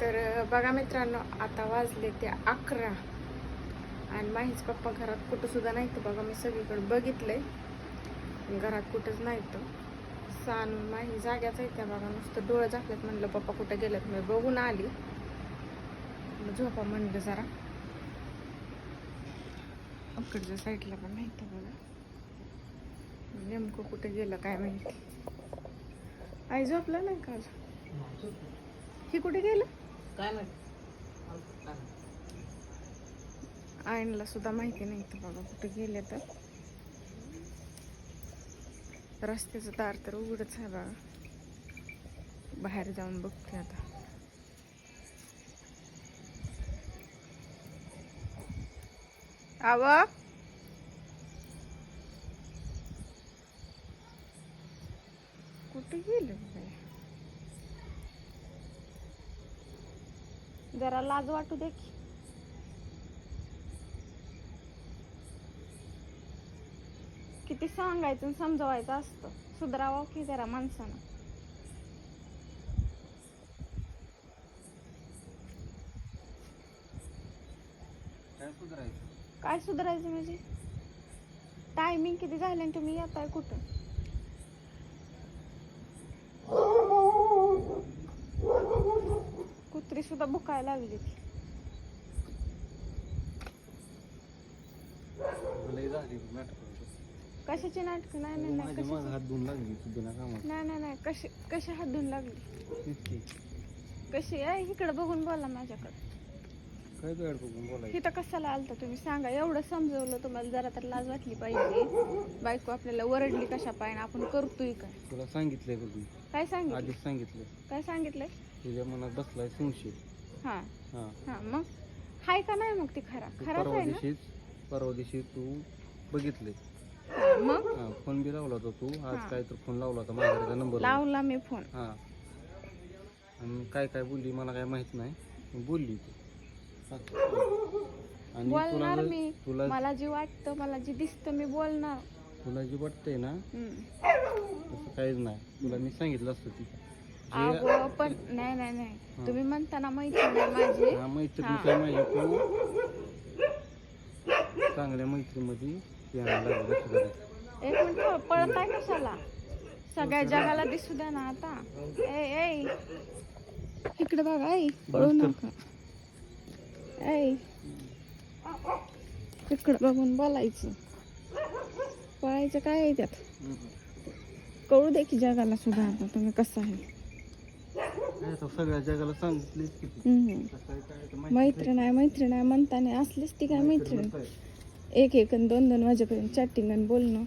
तर बघा मित्रांनो आता वाजले ते अकरा. आणि माहीच पप्पा घरात कुठं सुद्धा नाही तर बघा मी सगळीकडे बघितलंय. घरात कुठंच नाही तर सान माही जाग्याच आहे त्या बघा नुसतं डोळं झाकलेत म्हणलं पप्पा कुठं गेलेत? मी बघून आली. झोपा म्हणलं जरा. इकडच्या साईडला पण नाही तर बघा. नेमकं कुठे गेलं काय माहिती. आई झोपलं नाही का? ही कुठे गेलं? काय आईनला सुद्धा माहिती नाही तर बाबा कुठे गेले तर. रस्त्याचं दार तर उघडच आहे बघा. बाहेर जाऊन बघते आता. आव? कुठे गेले जरा लाज वाटू दे की. किती सांगायचं समजवायचं असतं. सुधरावं की जरा माणसानं. काय सुधारायचं? काय सुधारायचं म्हणजे? टायमिंग किती झाले आणि तुम्ही येताय कुठं? सुद्धा भुकायला लागली ती लय झाली नाटक कशाची नाटकं? नाही नाही नाही माझ्या माझा कशाची हात धुवून लागली तू बिना कामात नाही नाही नाही कशी कशी हात धुवून लागली? इतकी. कशी? आहे इकडे बघून बोला माझ्याकडे. काय तू ऍड बघून बोलायचं? इथं कशाला आलता तुम्ही? सांगा एवढं समजवलं तुम्हाला जरा तर लाज वाटली पाहिजे. बायको आपल्याला वरडली कशा पाहिजे आपण करतोय काय? तुला सांगितलंय काय सांगितलं? आधीच सांगितलंय. काय सांगितलंय? तुझ्या मनात बसलाय संशय. हा. हा. हा मग? हाय का नाही मग ती खरा? तू खराच परवा आहे ना? दिवशीच परवा दिवशी तू बघितले हा, मग? हा फोन बी लावला होता तू. आज. काय तर फोन लावला होता माझ्याकडे नंबर लावला मी फोन. हा. आणि काय काय बोलली मला काय माहीत नाही. पण बोलली ती. आणि तुला बोलणार जर- मी. तुला मला जे वाटतं मला जे दिसतं मी बोलणार. तुला जे वाटतंय ना हम्म. तसं काहीच नाही. तुला मी सांगितलं असतं ती अहो पण नाही नाही नाही. तुम्ही म्हणताना मैत्रीण आहे माझी? हा मैत्रीण. काय माझ्या तू? चांगल्या मैत्रीमध्ये यायला लागलं. एक मिनिट पळत आहे कशाला? सगळ्या जगाला दिसू द्या ना आता. ए ए. इकडे बघा आई पळू. नका. ऐ इकडे बघून बोलायचं. पळायचं काय आहे त्यात? कळू दे की जगाला सुद्धा आता तुम्ही कसं आहे. सगळ्या जगाला मैत्रीण आहे मैत्रीण आहे म्हणताना असलीच ती काय मैत्रीण. एक एक दोन दोन वाजेपर्यंत चॅटिंग आणि बोलणं.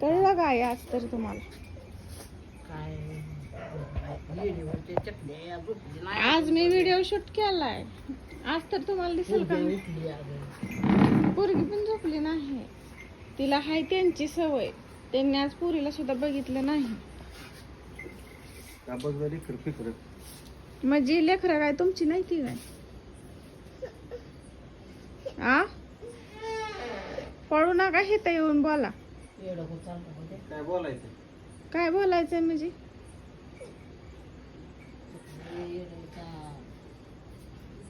कळलं काय? आज तर तुम्हाला? आज मी व्हिडिओ शूट केलाय. आज तर तुम्हाला दिसेल का पोरगी पण झोपली नाही. तिला हाय त्यांची सवय. त्यांनी आज पोरीला सुद्धा बघितलं नाही. का बघ जरी फिर फिकर म्हणजे लेकरं काय तुमची नाही ती काय? आ? पळू नका हे येऊन बोला. काय बोलायचं? काय बोलायचंय म्हणजे?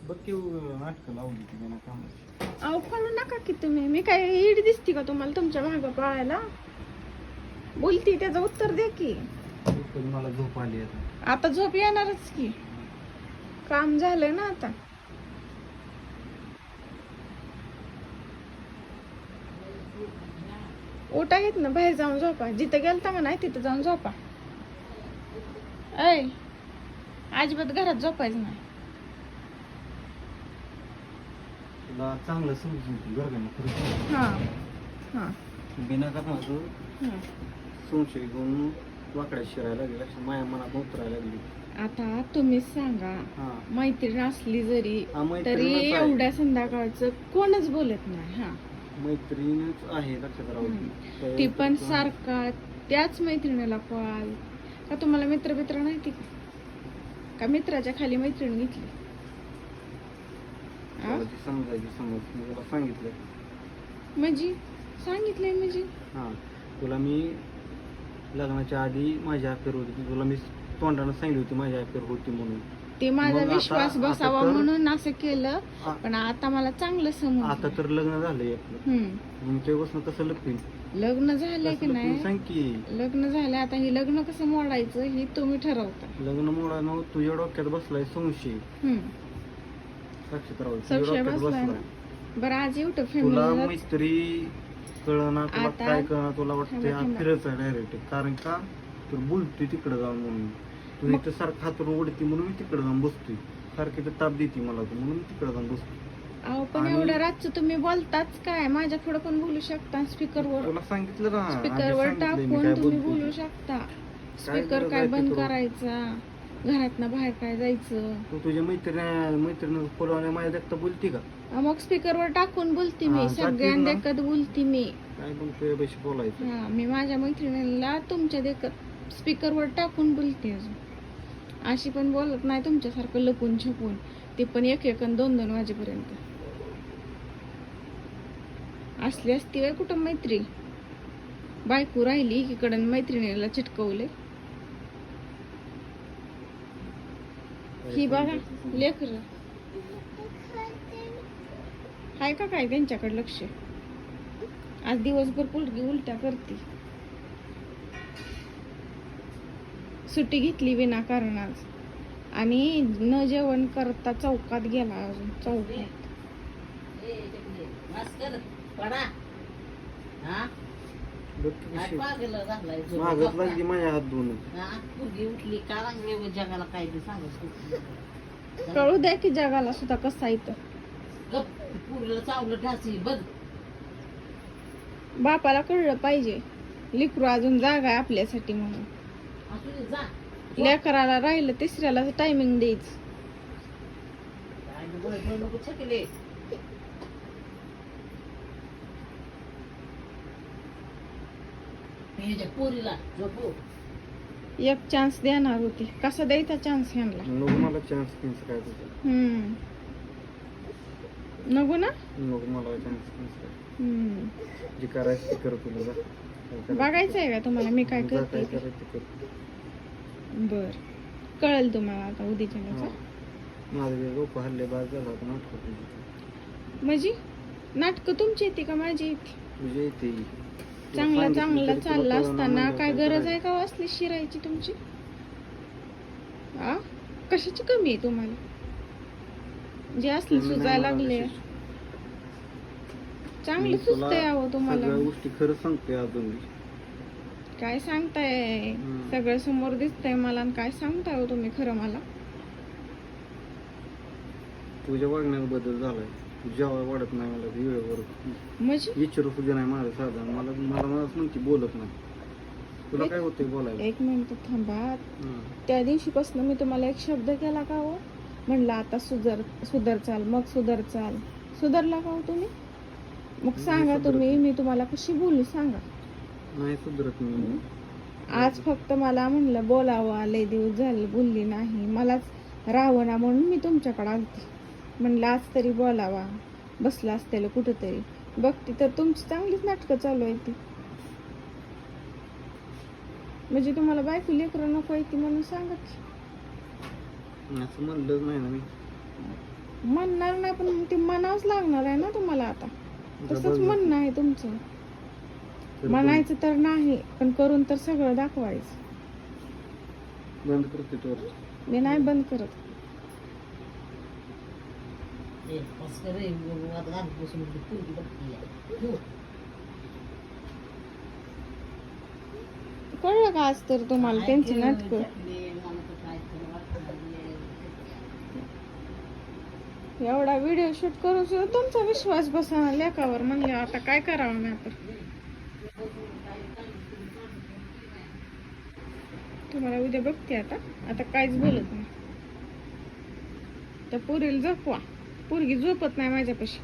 बघ की नाटकं लावली ती बिना कामाची अहो पळू नका की तुम्ही. मी काय ईड दिसती का तुम्हाला तुमच्या मागं पळायला? बोलती त्याचं उत्तर दे की. मला झोप आली आता. आता झोप येणारच की. काम झालंय ना आता. उठा येत ना बाहेर जाऊन झोपा. जिथं गेलता का नाही तिथं जाऊन झोपा. ऐ अजिबात घरात झोपायचं नाही. चांगलं समजून बरं का हा हा. बिना कामाचं हा. संशय घेऊन वाकड्यात शिरायला लागली लक्ष माझ्या मनात उतरायला लागली. आता तुम्हीच सांगा हा. मैत्रीण असली जरी हा, मैत्रीणच तरी आहे. एवढ्या संध्याकाळचं कोणच बोलत नाही हा. मैत्रीणच आहे लक्षात राहू. दे. ती पण सारखा त्याच मैत्रिणीला कॉल. का तुम्हाला मित्र मित्र नाही ती? का मित्राच्या खाली मैत्रीण घेतली? आ? समजायची समज. मी तुला सांगितलं म्हणजे? सांगितलंय म्हणजे? हा. तुला मी लग्नाच्या आधी माझी अफेअर होती. तुला मी तोंडानं सांगितली होती माझी अफेअर होती म्हणून. ते माझा मग आता- विश्वास आता बसावा तर- म्हणून असं केलं आ- पण आता मला चांगलं समज आता तर लग्न झालंय आपलं. मग तेव्हापासून कसं लपीन. लग्न झालंय की कसं नाही? सांग की. लग्न झालं आता हे लग्न कसं मोडायचं हे तुम्ही ठरवता. लग्न मुळा न तुझ्या डोक्यात बसलाय संशय. हम्म. तुझ्या संशय डोक्यात बसलाय ना? बरं आज एवढं तुला फॅमिली मैत्री कळना तुला आता- काय कळना तुला वाटतंय? थांबा, डायरेक्ट कारण का? तर बोलतोय तिकडे जाऊन म्हणून. तू मग- इथं सारखं हातून उडती म्हणून मी तिकडे जाऊन बसतोय. सारखी तर ताप देते मला तू म्हणून तिकडे जाऊन बसतोय. अहो पण आणि- एवढं रातचं तुम्ही बोलताच काय? माझ्या पुढे पण बोलू शकता स्पीकरवर. तुला सांगितलं ना आधी स्पीकरवर सांगितलंय मी टाकून काय तुम्ही बोलतोय. बोलू. शकता. स्पीकर काय ते बंद करून? घरातनं बाहेर काय जायचं? तू तुझ्या मैत्रिणी मैत्रिणी फोलवाने माझ्या देखता बोलती का? अं, मग स्पीकरवर टाकून बोलते हा, मी ना. सगळ्यांना देखत बोलते मी. काय बोलतोय पैसे बोलायचं. हा मी माझ्या मैत्रिणीला तुमच्या देखत स्पीकरवर टाकून बोलते अजून. अशी पण बोलत नाही तुमच्यासारखं लपून छपून. ते पण एक एक दोन दोन वाजेपर्यंत. असली असती वय कुठं मैत्री? बायको राहिली एकीकडे आणि मैत्रिणीला चिटकवले ही बघा लेकर. हाय का काय त्यांच्याकडे लक्ष? आज दिवसभर पोलगी उलट्या करते. सुट्टी घेतली विनाकारण आज. आणि न जेवण करता चौकात गेला अजून चौकात. लागली माझ्या हात दोन उठली का लागले जगाला काय ते सांगत कळू द्या की जगाला सुद्धा कसा येतं गप पुरीला चावलं ठासी बघ. बापाला कळलं पाहिजे. लिकरू अजून जागा आहे आपल्यासाठी म्हणून. असू दे जा. लेकराला राहिलं तिसऱ्याला टायमिंग द्यायचं. पोरीला झोपू. एक चान्स देणार होती. कसा द्यायचा चान्स ह्यांना? नको मला चान्स काय हम्म. नको ना नको मला चान्स पिन्स काय? हम्म. जे करायचं ते कर तुला जा. काय करायचं? बघायचं आहे का तुम्हाला? मी काय जा, करते? काय ते? करायचं ते कर. बर. कळेल तुम्हाला आता उद्याच्या हा. नंतर माझं बाद झालं होतं नाटक म्हणजे? नाटक तुमची येते का माझी येते? तुझे येते. चांगला चांगला चालला असताना म्हणल्यावर काय गरज? आहे का हो असली शिरायची तुमची आ कशाची कमी आहे तुम्हाला जे असले सुजायला लागले. चांगलं सुचतंय अहो तुम्हाला गोष्टी खरं सांगतोय अजून. काय सांगताय. सगळं समोर दिसतंय मला आणि काय सांगताय हो तुम्ही खरं मला तुझ्या वागण्यात बदल झालाय जेव्हा वाढत नाही मला वेळेवर म्हणजे? विचारू सुद्धा नाही माझं साधन मला मला मलाच म्हणते बोलत नाही. तुला काय होतंय बोलायला? एक मिनिट थांबा. हं. त्या दिवशीपासून मी तुम्हाला एक शब्द केला का हो? म्हणलं आता सुधर सुधर चाल मग सुधर चाल. सुधरला का हो तुम्ही? मग सांगा सुधरत. तुम्ही मी तुम्हाला कशी बोलू सांगा. नाही सुधरत मी. आज फक्त मला म्हणलं बोलावं लय दिवस झाले बोलली नाही. मलाच राहावं ना म्हणून मी तुमच्याकडे आलते म्हणलं आज तरी बोलावा. बसला असतेल कुठंतरी. बघते तर तुमची चांगलीच नाटकं चालू आहे ती. म्हणजे तुम्हाला बायको लेकरं नको आहे ती म्हणून सांगा की. असं म्हणलंच नाही ना मी. म्हणणार नाही पण ते म्हणावंच लागणार आहे ना तुम्हाला आता. तसंच म्हणणं आहे तुमचं. म्हणायचं तर नाही पण करून तर सगळं दाखवायचं. बंद करते मी नाही बंद करत ए, बस कर रे, आता घालून बसून ती पोरगी बघती आहे. हो. कळलं का आज तर तुम्हाला त्यांची नाटक? करू वाटत नाहीये. एवढा व्हिडिओ शूट करून सुद्धा तुमचा विश्वास बसा लेखावर म्हणले आता काय करावं मी आता? तुम्हाला उद्या बघते आता. आता काहीच बोलत नाही. त्या पोरीला झोपवा. पोरगी झोपत नाही माझ्यापाशी.